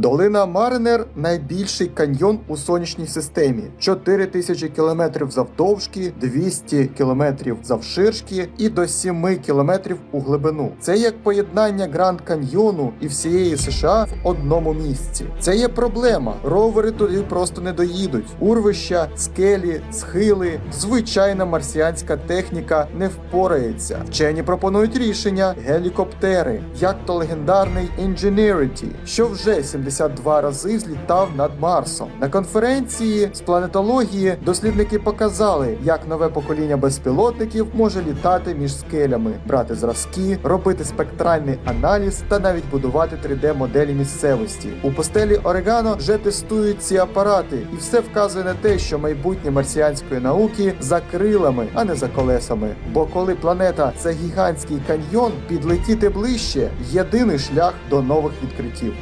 Долина Маринер найбільший каньйон у сонячній системі: 4 тисячі кілометрів завдовжки, 200 кілометрів завширшки і до 7 кілометрів у глибину. Це як поєднання Гранд Каньйону і всієї США в одному місці. Це є проблема. Ровери туди просто не доїдуть. Урвища, скелі, схили, звичайна марсіанська техніка не впорається. Вчені пропонують рішення гелікоптери, як то легендарний Ingenuity, що вже 72 рази злітав над Марсом. На конференції з планетології дослідники показали, як нове покоління безпілотників може літати між скелями, брати зразки, робити спектральний аналіз та навіть будувати 3D-моделі місцевості. У постелі Орегано вже тестують ці апарати, і все вказує на те, що майбутнє марсіанської науки за крилами, а не за колесами. Бо коли планета це гігантський каньйон, підлетіти ближче єдиний шлях до нових відкриттів.